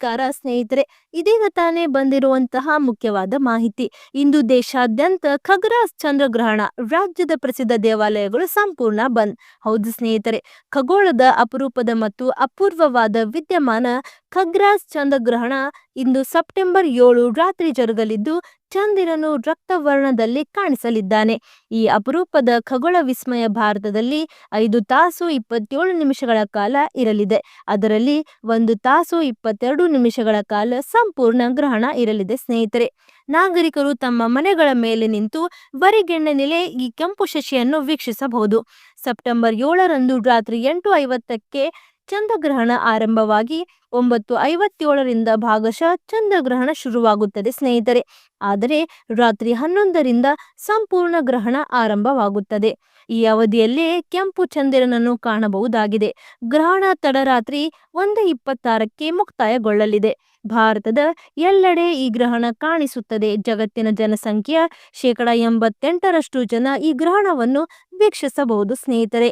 ನಮಸ್ಕಾರ, ಸ್ನೇಹಿತರೆ. ಇದೀಗ ತಾನೇ ಬಂದಿರುವಂತಹ ಮುಖ್ಯವಾದ ಮಾಹಿತಿ. ಇಂದು ದೇಶಾದ್ಯಂತ ಖಗ್ರಾಸ್ ಚಂದ್ರಗ್ರಹಣ, ರಾಜ್ಯದ ಪ್ರಸಿದ್ಧ ದೇವಾಲಯಗಳು ಸಂಪೂರ್ಣ ಬಂದ್. ಹೌದು ಸ್ನೇಹಿತರೆ, ಖಗೋಳದ ಅಪರೂಪದ ಮತ್ತು ಅಪೂರ್ವವಾದ ವಿದ್ಯಮಾನ ಖಗ್ರಾಸ್ ಚಂದ್ರಗ್ರಹಣ ಇಂದು ಸೆಪ್ಟೆಂಬರ್ ಏಳು ರಾತ್ರಿ ಜರುಗಲಿದ್ದು, ಚಂದಿರನು ರಕ್ತವರ್ಣದಲ್ಲಿ ಕಾಣಿಸಲಿದ್ದಾನೆ. ಈ ಅಪರೂಪದ ಖಗೋಳ ವಿಸ್ಮಯ ಭಾರತದಲ್ಲಿ ಐದು ತಾಸು ಇಪ್ಪತ್ತೇಳು ನಿಮಿಷಗಳ ಕಾಲ ಇರಲಿದೆ. ಅದರಲ್ಲಿ ಒಂದು ತಾಸು ಇಪ್ಪತ್ತೆರಡು ನಿಮಿಷಗಳ ಕಾಲ ಸಂಪೂರ್ಣ ಗ್ರಹಣ ಇರಲಿದೆ, ಸ್ನೇಹಿತರೆ. ನಾಗರಿಕರು ತಮ್ಮ ಮನೆಗಳ ಮೇಲೆ ನಿಂತು ಬರಿಗೆಣ್ಣೆ ನೆಲೆ ಈ ಕೆಂಪು ಶಶಿಯನ್ನು ವೀಕ್ಷಿಸಬಹುದು. ಸೆಪ್ಟೆಂಬರ್ ಏಳರಂದು ರಾತ್ರಿ ಎಂಟು ಐವತ್ತಕ್ಕೆ ಚಂದ್ರಗ್ರಹಣ ಆರಂಭವಾಗಿ ಒಂಬತ್ತು ಐವತ್ತೇಳರಿಂದ ಭಾಗಶಃ ಚಂದ್ರಗ್ರಹಣ ಶುರುವಾಗುತ್ತದೆ ಸ್ನೇಹಿತರೆ. ಆದರೆ ರಾತ್ರಿ ಹನ್ನೊಂದರಿಂದ ಸಂಪೂರ್ಣ ಗ್ರಹಣ ಆರಂಭವಾಗುತ್ತದೆ. ಈ ಅವಧಿಯಲ್ಲೇ ಕೆಂಪು ಚಂದಿರನನ್ನು ಕಾಣಬಹುದಾಗಿದೆ. ಗ್ರಹಣ ತಡರಾತ್ರಿ ಒಂದು ಇಪ್ಪತ್ತಾರಕ್ಕೆ ಮುಕ್ತಾಯಗೊಳ್ಳಲಿದೆ. ಭಾರತದ ಎಲ್ಲೆಡೆ ಈ ಗ್ರಹಣ ಕಾಣಿಸುತ್ತದೆ. ಜಗತ್ತಿನ ಜನಸಂಖ್ಯೆಯ ಶೇಕಡ ಎಂಬತ್ತೆಂಟರಷ್ಟು ಜನ ಈ ಗ್ರಹಣವನ್ನು ವೀಕ್ಷಿಸಬಹುದು ಸ್ನೇಹಿತರೆ.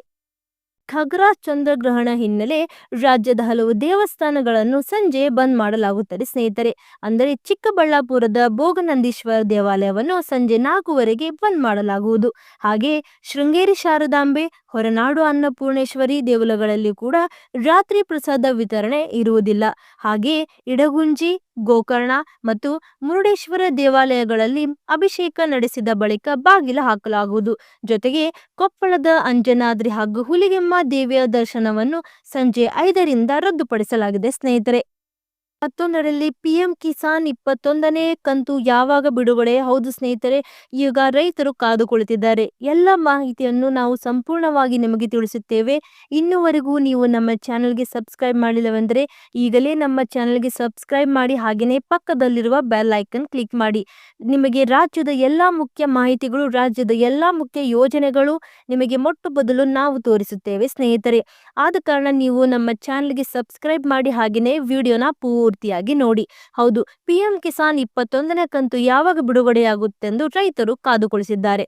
ಖಗ್ರಾ ಚಂದ್ರಗ್ರಹಣ ಹಿನ್ನೆಲೆ ರಾಜ್ಯದ ಹಲವು ದೇವಸ್ಥಾನಗಳನ್ನು ಸಂಜೆ ಬಂದ್ ಮಾಡಲಾಗುತ್ತದೆ. ಸ್ನೇಹಿತರೆ, ಅಂದರೆ ಚಿಕ್ಕಬಳ್ಳಾಪುರದ ಭೋಗನಂದೀಶ್ವರ ದೇವಾಲಯವನ್ನು ಸಂಜೆ ನಾಲ್ಕುವರೆಗೆ ಬಂದ್ ಮಾಡಲಾಗುವುದು. ಹಾಗೆ ಶೃಂಗೇರಿ ಶಾರದಾಂಬೆ ಹೊರನಾಡು ಅನ್ನಪೂರ್ಣೇಶ್ವರಿ ದೇಗುಲಗಳಲ್ಲಿ ಕೂಡ ರಾತ್ರಿ ಪ್ರಸಾದ ವಿತರಣೆ ಇರುವುದಿಲ್ಲ. ಹಾಗೆಯೇ ಇಡಗುಂಜಿ, ಗೋಕರ್ಣ ಮತ್ತು ಮುರುಡೇಶ್ವರ ದೇವಾಲಯಗಳಲ್ಲಿ ಅಭಿಷೇಕ ನಡೆಸಿದ ಬಳಿಕ ಬಾಗಿಲು ಹಾಕಲಾಗುವುದು. ಜೊತೆಗೆ ಕೊಪ್ಪಳದ ಅಂಜನಾದ್ರಿ ಹಾಗೂ ಹುಲಿಗೆಮ್ಮ ದೇವಿಯ ದರ್ಶನವನ್ನು ಸಂಜೆ ಐದರಿಂದ ರದ್ದುಪಡಿಸಲಾಗಿದೆ ಸ್ನೇಹಿತರೆ. ಮತ್ತೊಂದರಲ್ಲಿ ಪಿಎಂ ಕಿಸಾನ್ ಇಪ್ಪತ್ತೊಂದನೇ ಕಂತು ಯಾವಾಗ ಬಿಡುಗಡೆ? ಹೌದು ಸ್ನೇಹಿತರೆ, ಈಗ ರೈತರು ಕಾದುಕೊಳ್ಳುತ್ತಿದ್ದಾರೆ ಎಲ್ಲ ಮಾಹಿತಿಯನ್ನು ನಾವು ಸಂಪೂರ್ಣವಾಗಿ ನಿಮಗೆ ತಿಳಿಸುತ್ತೇವೆ. ಇನ್ನುವರೆಗೂ ನೀವು ನಮ್ಮ ಚಾನಲ್ಗೆ ಸಬ್ಸ್ಕ್ರೈಬ್ ಮಾಡಿಲ್ಲವೆಂದರೆ ಈಗಲೇ ನಮ್ಮ ಚಾನಲ್ಗೆ ಸಬ್ಸ್ಕ್ರೈಬ್ ಮಾಡಿ ಹಾಗೆಯೇ ಪಕ್ಕದಲ್ಲಿರುವ ಬೆಲ್ ಐಕನ್ ಕ್ಲಿಕ್ ಮಾಡಿ. ನಿಮಗೆ ರಾಜ್ಯದ ಎಲ್ಲ ಮುಖ್ಯ ಮಾಹಿತಿಗಳು, ರಾಜ್ಯದ ಎಲ್ಲ ಮುಖ್ಯ ಯೋಜನೆಗಳು ನಿಮಗೆ ಮೊಟ್ಟು ಬದಲು ನಾವು ತೋರಿಸುತ್ತೇವೆ ಸ್ನೇಹಿತರೆ. ಆದ ಕಾರಣ ನೀವು ನಮ್ಮ ಚಾನಲ್ಗೆ ಸಬ್ಸ್ಕ್ರೈಬ್ ಮಾಡಿ ಹಾಗೆಯೇ ವಿಡಿಯೋನ ಪೂರ್ತಿಯಾಗಿ ನೋಡಿ. ಹೌದು, ಪಿಎಂ ಕಿಸಾನ್ ಇಪ್ಪತ್ತೊಂದನೇ ಕಂತು ಯಾವಾಗ ಬಿಡುಗಡೆಯಾಗುತ್ತೆಂದು ರೈತರು ಕಾದುಕೊಳಿಸಿದ್ದಾರೆ.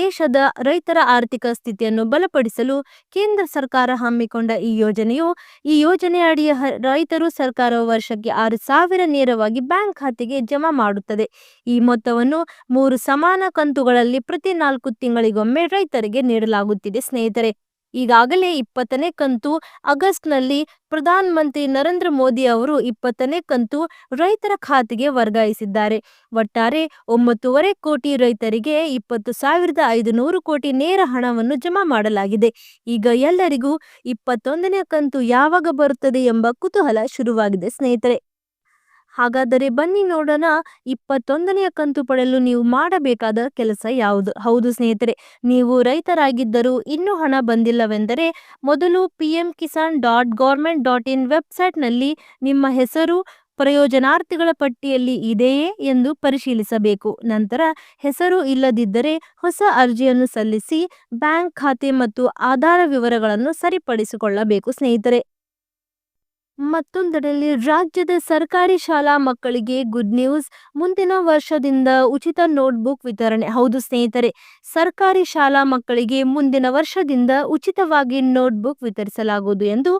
ದೇಶದ ರೈತರ ಆರ್ಥಿಕ ಸ್ಥಿತಿಯನ್ನು ಬಲಪಡಿಸಲು ಕೇಂದ್ರ ಸರ್ಕಾರ ಹಮ್ಮಿಕೊಂಡ ಈ ಯೋಜನೆಯು, ಈ ಯೋಜನೆ ಅಡಿಯ ರೈತರು ಸರ್ಕಾರ ವರ್ಷಕ್ಕೆ ಆರು ಸಾವಿರ ನೇರವಾಗಿ ಬ್ಯಾಂಕ್ ಖಾತೆಗೆ ಜಮಾ ಮಾಡುತ್ತದೆ. ಈ ಮೊತ್ತವನ್ನು ಮೂರು ಸಮಾನ ಕಂತುಗಳಲ್ಲಿ ಪ್ರತಿ ನಾಲ್ಕು ತಿಂಗಳಿಗೊಮ್ಮೆ ರೈತರಿಗೆ ನೀಡಲಾಗುತ್ತಿದೆ ಸ್ನೇಹಿತರೆ. ಈಗಾಗಲೇ ಇಪ್ಪತ್ತನೇ ಕಂತು ಆಗಸ್ಟ್ನಲ್ಲಿ ಪ್ರಧಾನ ಮಂತ್ರಿ ನರೇಂದ್ರ ಮೋದಿ ಅವರು ಇಪ್ಪತ್ತನೇ ಕಂತು ರೈತರ ಖಾತೆಗೆ ವರ್ಗಾಯಿಸಿದ್ದಾರೆ. ಒಟ್ಟಾರೆ ಒಂಬತ್ತೂವರೆ ಕೋಟಿ ರೈತರಿಗೆ ಇಪ್ಪತ್ತು ಸಾವಿರದ ಐದು ನೂರು ಕೋಟಿ ನೇರ ಹಣವನ್ನು ಜಮಾ ಮಾಡಲಾಗಿದೆ. ಈಗ ಎಲ್ಲರಿಗೂ ಇಪ್ಪತ್ತೊಂದನೇ ಕಂತು ಯಾವಾಗ ಬರುತ್ತದೆ ಎಂಬ ಕುತೂಹಲ ಶುರುವಾಗಿದೆ ಸ್ನೇಹಿತರೆ. ಹಾಗಾದರೆ ಬನ್ನಿ ನೋಡೋಣ ಇಪ್ಪತ್ತೊಂದನೆಯ ಕಂತು ಪಡೆಯಲು ನೀವು ಮಾಡಬೇಕಾದ ಕೆಲಸ ಯಾವುದು? ಹೌದು ಸ್ನೇಹಿತರೆ, ನೀವು ರೈತರಾಗಿದ್ದರೂ ಇನ್ನೂ ಹಣ ಬಂದಿಲ್ಲವೆಂದರೆ ಮೊದಲು P M Kisan dot government dot in ವೆಬ್ಸೈಟ್ನಲ್ಲಿ ನಿಮ್ಮ ಹೆಸರು, ಪ್ರಯೋಜನಾರ್ಥಿಗಳ ಪಟ್ಟಿಯಲ್ಲಿ ಇದೆಯೇ ಎಂದು ಪರಿಶೀಲಿಸಬೇಕು. ನಂತರ ಹೆಸರು ಇಲ್ಲದಿದ್ದರೆ ಹೊಸ ಅರ್ಜಿಯನ್ನು ಸಲ್ಲಿಸಿ ಬ್ಯಾಂಕ್ ಖಾತೆ ಮತ್ತು ಆಧಾರ ವಿವರಗಳನ್ನು ಸರಿಪಡಿಸಿಕೊಳ್ಳಬೇಕು ಸ್ನೇಹಿತರೆ. ಮತ್ತೊಂದರಲ್ಲಿ ರಾಜ್ಯದ ಸರ್ಕಾರಿ ಶಾಲಾ ಮಕ್ಕಳಿಗೆ ಗುಡ್ ನ್ಯೂಸ್ ಮುಂದಿನ ವರ್ಷದಿಂದ ಉಚಿತ ನೋಟ್ಬುಕ್ ವಿತರಣೆ. ಹೌದು ಸ್ನೇಹಿತರೆ, ಸರ್ಕಾರಿ ಶಾಲಾ ಮಕ್ಕಳಿಗೆ ಮುಂದಿನ ವರ್ಷದಿಂದ ಉಚಿತವಾಗಿ ನೋಟ್ಬುಕ್ ವಿತರಿಸಲಾಗುವುದು ಎಂದು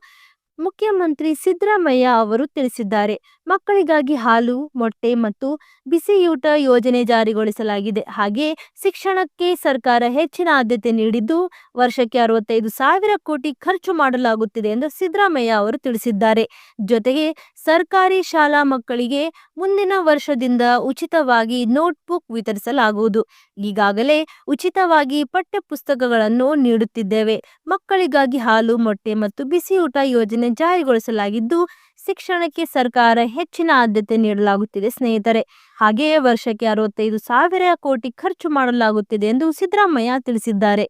ಮುಖ್ಯಮಂತ್ರಿ ಸಿದ್ದರಾಮಯ್ಯ ಅವರು ತಿಳಿಸಿದ್ದಾರೆ. ಮಕ್ಕಳಿಗಾಗಿ ಹಾಲು, ಮೊಟ್ಟೆ ಮತ್ತು ಬಿಸಿಯೂಟ ಯೋಜನೆ ಜಾರಿಗೊಳಿಸಲಾಗಿದೆ. ಹಾಗೆ ಶಿಕ್ಷಣಕ್ಕೆ ಸರ್ಕಾರ ಹೆಚ್ಚಿನ ಆದ್ಯತೆ ನೀಡಿದ್ದು ವರ್ಷಕ್ಕೆ ಅರವತ್ತೈದು ಸಾವಿರ ಕೋಟಿ ಖರ್ಚು ಮಾಡಲಾಗುತ್ತಿದೆ ಎಂದು ಸಿದ್ದರಾಮಯ್ಯ ಅವರು ತಿಳಿಸಿದ್ದಾರೆ. ಜೊತೆಗೆ ಸರ್ಕಾರಿ ಶಾಲಾ ಮಕ್ಕಳಿಗೆ ಮುಂದಿನ ವರ್ಷದಿಂದ ಉಚಿತವಾಗಿ ನೋಟ್ಬುಕ್ ವಿತರಿಸಲಾಗುವುದು. ಈಗಾಗಲೇ ಉಚಿತವಾಗಿ ಪಠ್ಯಪುಸ್ತಕಗಳನ್ನು ನೀಡುತ್ತಿದ್ದೇವೆ. ಮಕ್ಕಳಿಗಾಗಿ ಹಾಲು, ಮೊಟ್ಟೆ ಮತ್ತು ಬಿಸಿಯೂಟ ಯೋಜನೆ ಜಾರಿಗೊಳಿಸಲಾಗಿದ್ದು, ಶಿಕ್ಷಣಕ್ಕೆ ಸರ್ಕಾರ ಹೆಚ್ಚಿನ ಆದ್ಯತೆ ನೀಡಲಾಗುತ್ತಿದೆ ಸ್ನೇಹಿತರೆ. ಹಾಗೆಯೇ ವರ್ಷಕ್ಕೆ ಅರವತ್ತೈದು ಸಾವಿರ ಕೋಟಿ ಖರ್ಚು ಮಾಡಲಾಗುತ್ತಿದೆ ಎಂದು ಸಿದ್ದರಾಮಯ್ಯ ತಿಳಿಸಿದ್ದಾರೆ.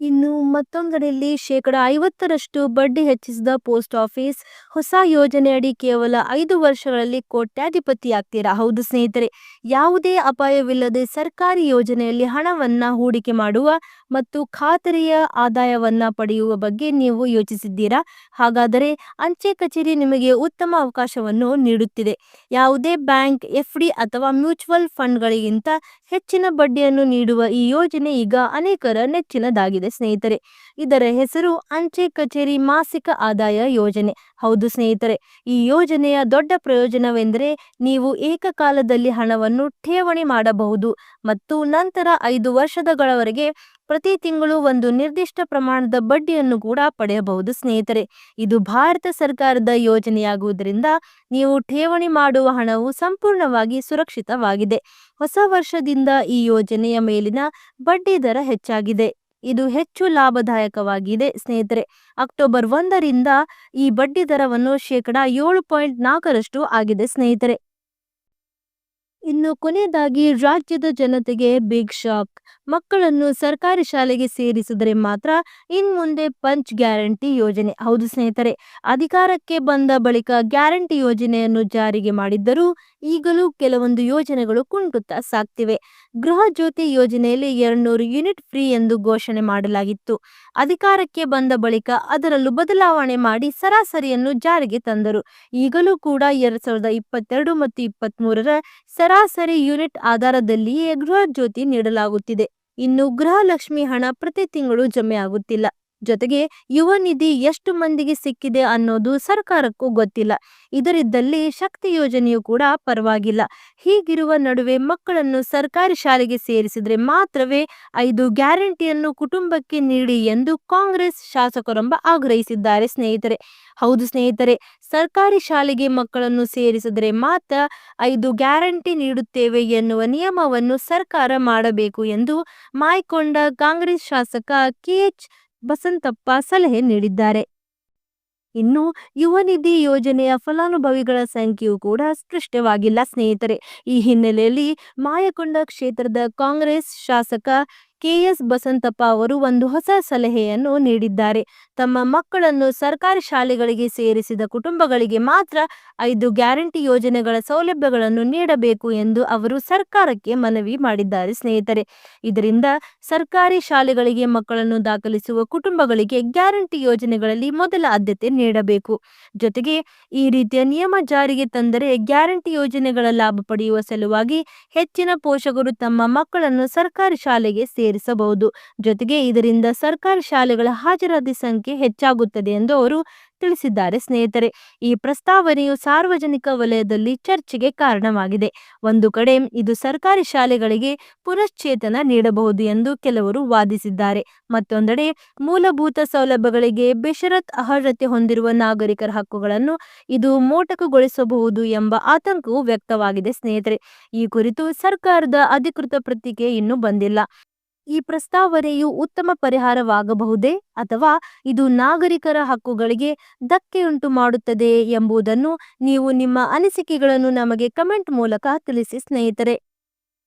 ಇನ್ನು ಮತ್ತೊಂದರಲ್ಲಿ ಶೇಕಡ ಐವತ್ತರಷ್ಟು ಬಡ್ಡಿ ಹೆಚ್ಚಿಸಿದ ಪೋಸ್ಟ್ ಆಫೀಸ್. ಹೊಸ ಯೋಜನೆಯಡಿ ಕೇವಲ ಐದು ವರ್ಷಗಳಲ್ಲಿ ಕೋಟ್ಯಾಧಿಪತಿಯಾಗ್ತೀರಾ? ಹೌದು ಸ್ನೇಹಿತರೆ, ಯಾವುದೇ ಅಪಾಯವಿಲ್ಲದೆ ಸರ್ಕಾರಿ ಯೋಜನೆಯಲ್ಲಿ ಹಣವನ್ನ ಹೂಡಿಕೆ ಮಾಡುವ ಮತ್ತು ಖಾತರಿಯ ಆದಾಯವನ್ನ ಪಡೆಯುವ ಬಗ್ಗೆ ನೀವು ಯೋಚಿಸಿದ್ದೀರಾ? ಹಾಗಾದರೆ ಅಂಚೆ ಕಚೇರಿ ನಿಮಗೆ ಉತ್ತಮ ಅವಕಾಶವನ್ನು ನೀಡುತ್ತಿದೆ. ಯಾವುದೇ ಬ್ಯಾಂಕ್ ಎಫ್ಡಿ ಅಥವಾ ಮ್ಯೂಚುವಲ್ ಫಂಡ್ಗಳಿಗಿಂತ ಹೆಚ್ಚಿನ ಬಡ್ಡಿಯನ್ನು ನೀಡುವ ಈ ಯೋಜನೆ ಈಗ ಅನೇಕರ ನೆಚ್ಚಿನದಾಗಿದೆ. ಸ್ನೇಹಿತರೆ, ಇದರ ಹೆಸರು ಅಂಚೆ ಕಚೇರಿ ಮಾಸಿಕ ಆದಾಯ ಯೋಜನೆ. ಹೌದು ಸ್ನೇಹಿತರೆ, ಈ ಯೋಜನೆಯ ದೊಡ್ಡ ಪ್ರಯೋಜನವೆಂದರೆ ನೀವು ಏಕಕಾಲದಲ್ಲಿ ಹಣವನ್ನು ಠೇವಣಿ ಮಾಡಬಹುದು ಮತ್ತು ನಂತರ ಐದು ವರ್ಷದಗಳವರೆಗೆ ಪ್ರತಿ ತಿಂಗಳು ಒಂದು ನಿರ್ದಿಷ್ಟ ಪ್ರಮಾಣದ ಬಡ್ಡಿಯನ್ನು ಕೂಡ ಪಡೆಯಬಹುದು ಸ್ನೇಹಿತರೆ. ಇದು ಭಾರತ ಸರ್ಕಾರದ ಯೋಜನೆಯಾಗುವುದರಿಂದ ನೀವು ಠೇವಣಿ ಮಾಡುವ ಹಣವು ಸಂಪೂರ್ಣವಾಗಿ ಸುರಕ್ಷಿತವಾಗಿದೆ. ಹೊಸ ವರ್ಷದಿಂದ ಈ ಯೋಜನೆಯ ಮೇಲಿನ ಬಡ್ಡಿ ದರ ಹೆಚ್ಚಾಗಿದೆ. ಇದು ಹೆಚ್ಚು ಲಾಭದಾಯಕವಾಗಿದೆ. ಸ್ನೇಹಿತರೆ, ಅಕ್ಟೋಬರ್ ಒಂದರಿಂದ ಈ ಬಡ್ಡಿ ದರವನ್ನು ಶೇಕಡ ಏಳು ಪಾಯಿಂಟ್ ನಾಲ್ಕರಷ್ಟು ಆಗಿದೆ. ಸ್ನೇಹಿತರೆ, ಇನ್ನು ಕೊನೆಯದಾಗಿ ರಾಜ್ಯದ ಜನತೆಗೆ ಬಿಗ್ ಶಾಕ್. ಮಕ್ಕಳನ್ನು ಸರ್ಕಾರಿ ಶಾಲೆಗೆ ಸೇರಿಸಿದರೆ ಮಾತ್ರ ಇನ್ ಮುಂದೆ ಪಂಚ್ ಗ್ಯಾರಂಟಿ ಯೋಜನೆ. ಹೌದು ಸ್ನೇಹಿತರೆ, ಅಧಿಕಾರಕ್ಕೆ ಬಂದ ಬಳಿಕ ಗ್ಯಾರಂಟಿ ಯೋಜನೆಯನ್ನು ಜಾರಿಗೆ ಮಾಡಿದ್ದರೂ ಈಗಲೂ ಕೆಲವೊಂದು ಯೋಜನೆಗಳು ಕುಂಟುತ್ತಾ ಸಾಕ್ತಿವೆ. ಗೃಹ ಜ್ಯೋತಿ ಯೋಜನೆಯಲ್ಲಿ ಎರಡ್ನೂರು ಯೂನಿಟ್ ಫ್ರೀ ಎಂದು ಘೋಷಣೆ ಮಾಡಲಾಗಿತ್ತು. ಅಧಿಕಾರಕ್ಕೆ ಬಂದ ಬಳಿಕ ಅದರಲ್ಲೂ ಬದಲಾವಣೆ ಮಾಡಿ ಸರಾಸರಿಯನ್ನು ಜಾರಿಗೆ ತಂದರು. ಈಗಲೂ ಕೂಡ ಎರಡ್ ಸಾವಿರದ ಇಪ್ಪತ್ತೆರಡು ಮತ್ತು ಇಪ್ಪತ್ತ್ ಮೂರರ ಸರಾಸರಿ ಯೂನಿಟ್ ಆಧಾರದಲ್ಲಿಯೇ ಗೃಹ ಜ್ಯೋತಿ ನೀಡಲಾಗುತ್ತಿದೆ. ಇನ್ನು ಗೃಹಲಕ್ಷ್ಮಿ ಹಣ ಪ್ರತಿ ತಿಂಗಳು ಜಮೆ ಆಗುತ್ತಿಲ್ಲ. ಜೊತೆಗೆ ಯುವ ನಿಧಿ ಎಷ್ಟು ಮಂದಿಗೆ ಸಿಕ್ಕಿದೆ ಅನ್ನೋದು ಸರ್ಕಾರಕ್ಕೂ ಗೊತ್ತಿಲ್ಲ. ಇದರಿದ್ದಲ್ಲಿ ಶಕ್ತಿ ಯೋಜನೆಯು ಕೂಡ ಪರವಾಗಿಲ್ಲ. ಹೀಗಿರುವ ನಡುವೆ ಮಕ್ಕಳನ್ನು ಸರ್ಕಾರಿ ಶಾಲೆಗೆ ಸೇರಿಸಿದ್ರೆ ಮಾತ್ರವೇ ಐದು ಗ್ಯಾರಂಟಿಯನ್ನು ಕುಟುಂಬಕ್ಕೆ ನೀಡಿ ಎಂದು ಕಾಂಗ್ರೆಸ್ ಶಾಸಕರೊಂಬ ಆಗ್ರಹಿಸಿದ್ದಾರೆ ಸ್ನೇಹಿತರೆ. ಹೌದು ಸ್ನೇಹಿತರೆ, ಸರ್ಕಾರಿ ಶಾಲೆಗೆ ಮಕ್ಕಳನ್ನು ಸೇರಿಸಿದರೆ ಮಾತ್ರ ಐದು ಗ್ಯಾರಂಟಿ ನೀಡುತ್ತೇವೆ ಎನ್ನುವ ನಿಯಮವನ್ನು ಸರ್ಕಾರ ಮಾಡಬೇಕು ಎಂದು ಮಾಯ್ಕೊಂಡ ಕಾಂಗ್ರೆಸ್ ಶಾಸಕ ಕೆಎಚ್ ಬಸಂತಪ್ಪ ಸಲಹೆ ನೀಡಿದ್ದಾರೆ. ಇನ್ನು ಯುವ ನಿಧಿ ಯೋಜನೆಯ ಫಲಾನುಭವಿಗಳ ಸಂಖ್ಯೆಯೂ ಕೂಡ ಸ್ಪಷ್ಟವಾಗಿಲ್ಲ ಸ್ನೇಹಿತರೆ. ಈ ಹಿನ್ನೆಲೆಯಲ್ಲಿ ಮಾಯಕೊಂಡ ಕ್ಷೇತ್ರದ ಕಾಂಗ್ರೆಸ್ ಶಾಸಕ ಕೆಎಸ್ ಬಸಂತಪ್ಪ ಅವರು ಒಂದು ಹೊಸ ಸಲಹೆಯನ್ನು ನೀಡಿದ್ದಾರೆ. ತಮ್ಮ ಮಕ್ಕಳನ್ನು ಸರ್ಕಾರಿ ಶಾಲೆಗಳಿಗೆ ಸೇರಿಸಿದ ಕುಟುಂಬಗಳಿಗೆ ಮಾತ್ರ ಐದು ಗ್ಯಾರಂಟಿ ಯೋಜನೆಗಳ ಸೌಲಭ್ಯಗಳನ್ನು ನೀಡಬೇಕು ಎಂದು ಅವರು ಸರ್ಕಾರಕ್ಕೆ ಮನವಿ ಮಾಡಿದ್ದಾರೆ ಸ್ನೇಹಿತರೆ. ಇದರಿಂದ ಸರ್ಕಾರಿ ಶಾಲೆಗಳಿಗೆ ಮಕ್ಕಳನ್ನು ದಾಖಲಿಸುವ ಕುಟುಂಬಗಳಿಗೆ ಗ್ಯಾರಂಟಿ ಯೋಜನೆಗಳಲ್ಲಿ ಮೊದಲ ಆದ್ಯತೆ ನೀಡಬೇಕು. ಜೊತೆಗೆ ಈ ರೀತಿಯ ನಿಯಮ ಜಾರಿಗೆ ತಂದರೆ ಗ್ಯಾರಂಟಿ ಯೋಜನೆಗಳ ಲಾಭ ಪಡೆಯುವ ಸಲುವಾಗಿ ಹೆಚ್ಚಿನ ಪೋಷಕರು ತಮ್ಮ ಮಕ್ಕಳನ್ನು ಸರ್ಕಾರಿ ಶಾಲೆಗೆ ಸೇರಿಸಬಹುದು. ಜೊತೆಗೆ ಇದರಿಂದ ಸರ್ಕಾರಿ ಶಾಲೆಗಳ ಹಾಜರಾತಿ ಸಂಖ್ಯೆ ಹೆಚ್ಚಾಗುತ್ತದೆ ಎಂದು ಅವರು ತಿಳಿಸಿದ್ದಾರೆ. ಸ್ನೇಹಿತರೆ, ಈ ಪ್ರಸ್ತಾವನೆಯು ಸಾರ್ವಜನಿಕ ವಲಯದಲ್ಲಿ ಚರ್ಚೆಗೆ ಕಾರಣವಾಗಿದೆ. ಒಂದು ಕಡೆ ಇದು ಸರ್ಕಾರಿ ಶಾಲೆಗಳಿಗೆ ಪುನಶ್ಚೇತನ ನೀಡಬಹುದು ಎಂದು ಕೆಲವರು ವಾದಿಸಿದ್ದಾರೆ. ಮತ್ತೊಂದೆಡೆ, ಮೂಲಭೂತ ಸೌಲಭ್ಯಗಳಿಗೆ ಬೇಷರತ್ ಅರ್ಹತೆ ಹೊಂದಿರುವ ನಾಗರಿಕರ ಹಕ್ಕುಗಳನ್ನು ಇದು ಮೋಟಕಗೊಳಿಸಬಹುದು ಎಂಬ ಆತಂಕವು ವ್ಯಕ್ತವಾಗಿದೆ. ಸ್ನೇಹಿತರೆ, ಈ ಕುರಿತು ಸರ್ಕಾರದ ಅಧಿಕೃತ ಪ್ರತಿಕೆ ಇನ್ನೂ ಬಂದಿಲ್ಲ. ಈ ಪ್ರಸ್ತಾವನೆಯು ಉತ್ತಮ ಪರಿಹಾರವಾಗಬಹುದೇ ಅಥವಾ ಇದು ನಾಗರಿಕರ ಹಕ್ಕುಗಳಿಗೆ ಧಕ್ಕೆಯುಂಟು ಮಾಡುತ್ತದೆ ಎಂಬುದನ್ನು ನೀವು ನಿಮ್ಮ ಅನಿಸಿಕೆಗಳನ್ನು ನಮಗೆ ಕಮೆಂಟ್ ಮೂಲಕ ತಿಳಿಸಿ ಸ್ನೇಹಿತರೆ.